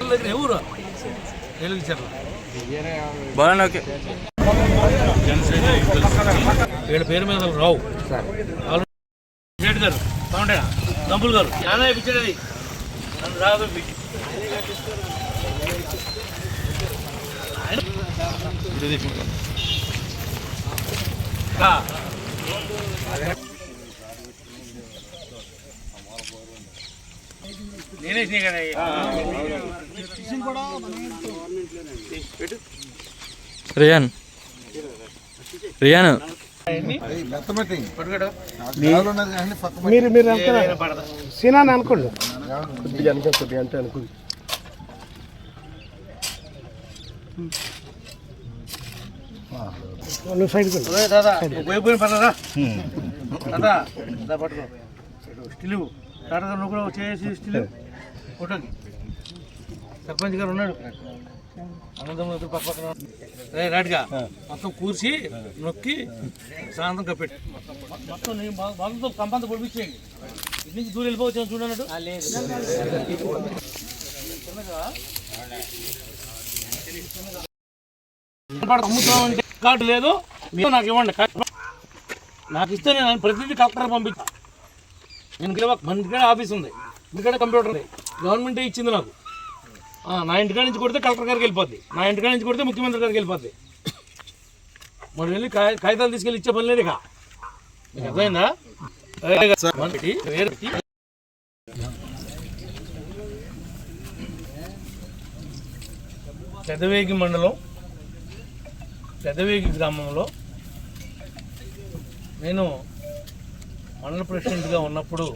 ఎవరు వెలుగుచర్ల బాగానే ఓకే వీళ్ళ పేరు మీద రావు. వాళ్ళు గారు బాగుంటాయా దంపులు గారు. చాలా ఇప్పించేది. నన్ను రాదు నేనే రియాన్. రియాన్. మీరు మీరు సీనా అని అనుకోండి. కొద్దిగా అనుకో కొద్దిగా అంటే అనుకోండి నువ్వు. ఓయ్ దాదా వైపు పడరా. దాదా పట్టుకో. స్టిల్ దాదా నువ్వు కూడా చేసి ఫోటోకి సర్పంచ్ గారు ఉన్నాడు. అనంతమ్మ పక్క పక్కన రే రాటిగా మొత్తం కూర్చి నొక్కి శాంతం కప్పెట్టు. మొత్తం నేను బాగుతో కంపంత పొడిపించేయండి. ఇటు నుంచి దూరం వెళ్ళిపోవచ్చు చూడన్నట్టు అమ్ముతామంటే కార్డు లేదు. మీరు నాకు ఇవ్వండి. కార్డు. నాకు ఇస్తే నేను ప్రతిదీ కలెక్టర్ పంపిస్తా నేను మన ఇంటికాడ ఆఫీస్ ఉంది. ఇంటికాడ కంప్యూటర్ ఉంది. గవర్నమెంటే ఇచ్చింది నాకు. నా ఇంటికాడ నుంచి కొడితే కలెక్టర్ గారికి వెళ్ళిపోద్ది. నా ఇంటికాడ నుంచి కొడితే ముఖ్యమంత్రి గారికి వెళ్ళిపోద్ది. మరి వెళ్ళి కాగితాలు తీసుకెళ్ళి ఇచ్చే పని లేదు ఇక. మీకు అర్థమైందా? మన. పెదవేగి మండలం పెదవేగి గ్రామంలో నేను మండల ప్రెసిడెంట్గా ఉన్నప్పుడు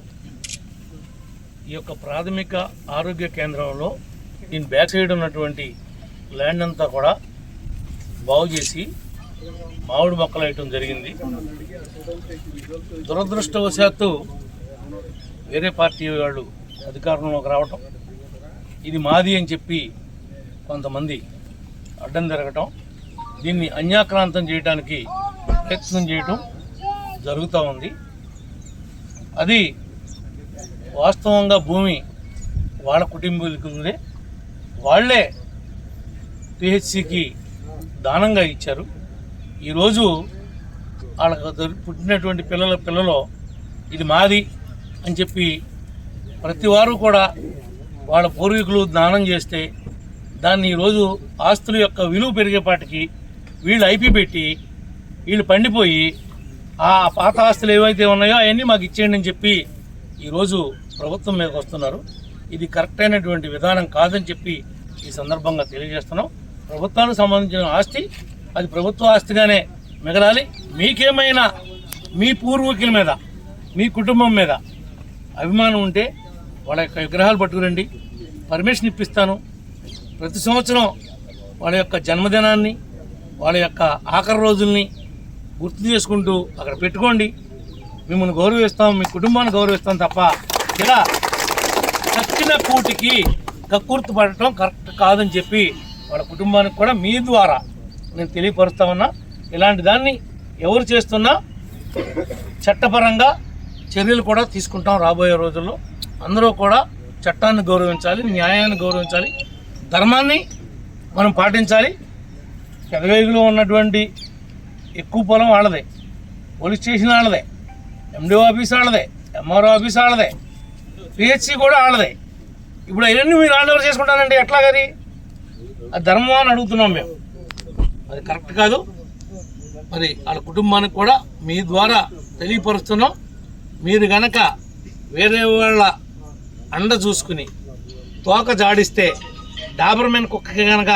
ఈ యొక్క ప్రాథమిక ఆరోగ్య కేంద్రంలో దీని బ్యాక్ సైడ్ ఉన్నటువంటి ల్యాండ్ అంతా కూడా బాగు చేసి మామిడి మొక్కలు వేయటం జరిగింది. దురదృష్టవశాత్తు వేరే పార్టీ వాళ్ళు అధికారంలోకి రావటం. ఇది మాది అని చెప్పి కొంతమంది అడ్డం తిరగటం దీన్ని అన్యాక్రాంతం చేయడానికి ప్రయత్నం చేయటం జరుగుతూ ఉంది. అది వాస్తవంగా భూమి వాళ్ళ కుటుంబీకులకు వాళ్ళే పిహెచ్సికి దానంగా ఇచ్చారు. ఈరోజు వాళ్ళకు పుట్టినటువంటి పిల్లల పిల్లలో ఇది మాది అని చెప్పి ప్రతి వారు కూడా వాళ్ళ పూర్వీకులు దానం చేస్తే దాన్ని ఈరోజు ఆస్తుల యొక్క విలువ పెరిగేపాటికి వీళ్ళు ఐపీ పెట్టి వీళ్ళు పండిపోయి ఆ పాత ఆస్తులు ఏవైతే ఉన్నాయో అవన్నీ మాకు ఇచ్చేయండి అని చెప్పి ఈరోజు ప్రభుత్వం మీదకి వస్తున్నారు. ఇది కరెక్ట్ అయినటువంటి విధానం కాదని చెప్పి ఈ సందర్భంగా తెలియజేస్తున్నాం. ప్రభుత్వానికి సంబంధించిన ఆస్తి అది ప్రభుత్వ ఆస్తిగానే మిగలాలి. మీకేమైనా మీ పూర్వీకుల మీద మీ కుటుంబం మీద అభిమానం ఉంటే వాళ్ళ యొక్క విగ్రహాలు పట్టుకురండి. పర్మిషన్ ఇప్పిస్తాను. ప్రతి సంవత్సరం వాళ్ళ యొక్క జన్మదినాన్ని వాళ్ళ యొక్క ఆఖరి రోజుల్ని గుర్తు చేసుకుంటూ అక్కడ పెట్టుకోండి. మిమ్మల్ని గౌరవిస్తాం మీ కుటుంబాన్ని గౌరవిస్తాం తప్ప ఇలా చచ్చిన కూటికి కక్కుర్తి పడటం కరెక్ట్ కాదని చెప్పి వాళ్ళ కుటుంబానికి కూడా మీ ద్వారా నేను తెలియపరుస్తామన్నా. ఇలాంటి దాన్ని ఎవరు చేస్తున్నా చట్టపరంగా చర్యలు కూడా తీసుకుంటాం రాబోయే రోజుల్లో. అందరూ కూడా చట్టాన్ని గౌరవించాలి న్యాయాన్ని గౌరవించాలి ధర్మాన్ని మనం పాటించాలి. పెదవేగులో ఉన్నటువంటి ఎక్కువ పొలం వాళ్ళదే. పోలీస్ స్టేషన్ వాళ్ళదే. ఎండిఓ ఆఫీస్ వాళ్ళదే. ఎంఆర్ఓ ఆఫీస్ వాళ్ళదే. పిహెచ్సి కూడా వాళ్ళదే. ఇప్పుడు అవన్నీ మీరు హ్యాండ్ ఓవర్ చేసుకుంటానండి ఎట్లాగది? అది ధర్మం అని అడుగుతున్నాం మేము. అది కరెక్ట్ కాదు. మరి వాళ్ళ కుటుంబానికి కూడా మీ ద్వారా తెలియపరుస్తున్నాం. మీరు గనక వేరే వాళ్ళ అండ చూసుకుని తోక జాడిస్తే డాబర్మెన్ కుక్కకి కనుక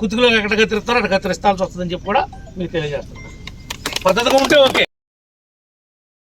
కుతుకులో ఎక్కడ కత్తిరిస్తారో అక్కడ కత్తిరిస్తాల్సి వస్తుందని చెప్పి కూడా మీకు తెలియజేస్తాం పద్ధతిగా ఉంటే ఓకే